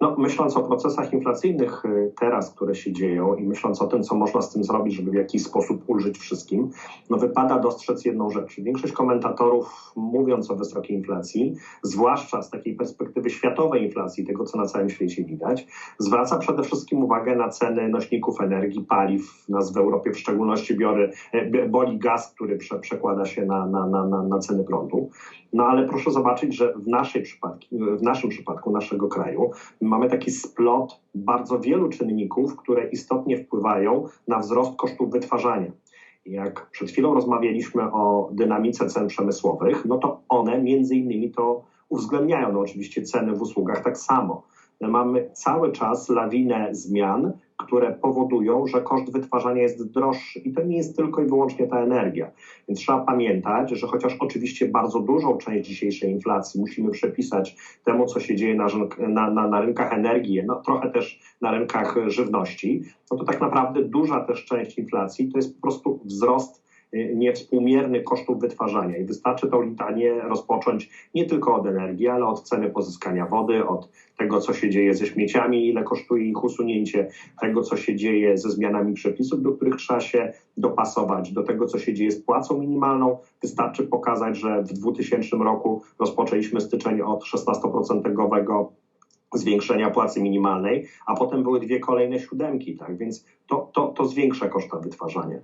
No, myśląc o procesach inflacyjnych y, teraz, które się dzieją i myśląc o tym, co można z tym zrobić, żeby w jakiś sposób ulżyć wszystkim, no wypada dostrzec jedną rzecz. Większość komentatorów, mówiąc o wysokiej inflacji, zwłaszcza z takiej perspektywy światowej inflacji, tego co na całym świecie widać, zwraca przede wszystkim uwagę na ceny nośników energii, paliw. Nas w Europie w szczególności biory, e, boli gaz, który prze, przekłada się na, na, na, na ceny prądu. No ale proszę zobaczyć, że w, naszej przypadku, w naszym przypadku, naszego kraju, mamy taki splot bardzo wielu czynników, które istotnie wpływają na wzrost kosztów wytwarzania. Jak przed chwilą rozmawialiśmy o dynamice cen przemysłowych, no to one między innymi to uwzględniają. No oczywiście ceny w usługach tak samo. My mamy cały czas lawinę zmian, które powodują, że koszt wytwarzania jest droższy. I to nie jest tylko i wyłącznie ta energia. Więc trzeba pamiętać, że chociaż oczywiście bardzo dużą część dzisiejszej inflacji musimy przypisać temu, co się dzieje na, na, na, na rynkach energii, no trochę też na rynkach żywności, no to tak naprawdę duża też część inflacji to jest po prostu wzrost niewspółmierny kosztów wytwarzania. I wystarczy tą litanię rozpocząć nie tylko od energii, ale od ceny pozyskania wody, od tego, co się dzieje ze śmieciami, ile kosztuje ich usunięcie, tego, co się dzieje ze zmianami przepisów, do których trzeba się dopasować, do tego, co się dzieje z płacą minimalną. Wystarczy pokazać, że w 2000 roku rozpoczęliśmy styczeń od 16% zwiększenia płacy minimalnej, a potem były dwie kolejne siódemki, tak? Więc to, to, to zwiększa koszta wytwarzania.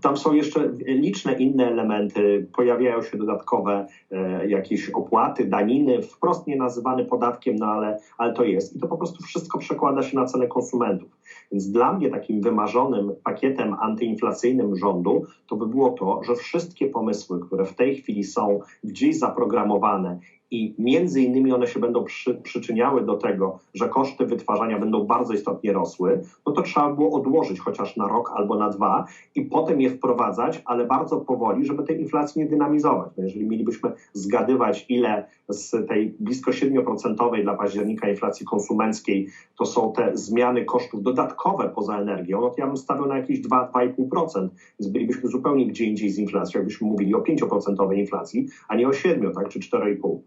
Tam są jeszcze liczne inne elementy, pojawiają się dodatkowe e, jakieś opłaty, daniny, wprost nie nazywane podatkiem, no ale, ale to jest. I to po prostu wszystko przekłada się na cenę konsumentów. Więc dla mnie takim wymarzonym pakietem antyinflacyjnym rządu to by było to, że wszystkie pomysły, które w tej chwili są gdzieś zaprogramowane i między innymi one się będą przy, przyczyniały do tego, że koszty wytwarzania będą bardzo istotnie rosły, no to trzeba było odłożyć chociaż na rok albo na dwa i potem je wprowadzać, ale bardzo powoli, żeby tej inflacji nie dynamizować. No jeżeli mielibyśmy zgadywać, ile z tej blisko 7% dla października inflacji konsumenckiej to są te zmiany kosztów dodatkowe poza energią, no to ja bym stawiał na jakieś 2-2,5%, więc bylibyśmy zupełnie gdzie indziej z inflacją, jakbyśmy mówili o 5% inflacji, a nie o 7, tak, czy 4,5%.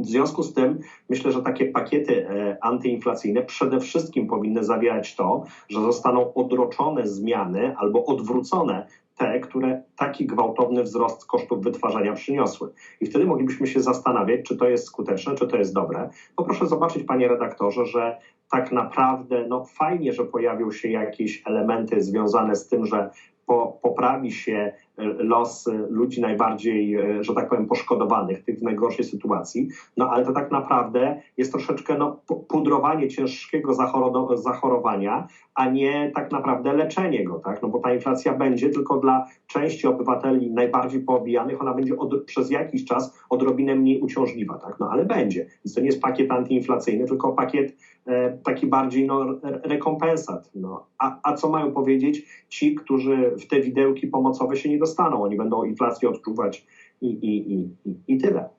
W związku z tym myślę, że takie pakiety e, antyinflacyjne przede wszystkim powinny zawierać to, że zostaną odroczone zmiany albo odwrócone te, które taki gwałtowny wzrost kosztów wytwarzania przyniosły. I wtedy moglibyśmy się zastanawiać, czy to jest skuteczne, czy to jest dobre. Bo proszę zobaczyć, panie redaktorze, że tak naprawdę no, fajnie, że pojawią się jakieś elementy związane z tym, że po, poprawi się e, los e, ludzi najbardziej, e, że tak powiem, poszkodowanych, tych w najgorszej sytuacji. No ale to tak naprawdę jest troszeczkę no, pudrowanie ciężkiego zachorowania, a nie tak naprawdę leczenie go, tak? No bo ta inflacja będzie tylko dla części obywateli najbardziej poobijanych, ona będzie od, przez jakiś czas odrobinę mniej uciążliwa, tak? No ale będzie. Więc to nie jest pakiet antyinflacyjny, tylko pakiet e, taki bardziej no, rekompensat. No. A, a co mają powiedzieć ci, którzy w te widełki pomocowe się nie dostaną? Oni będą inflację odczuwać i, i, i, i tyle.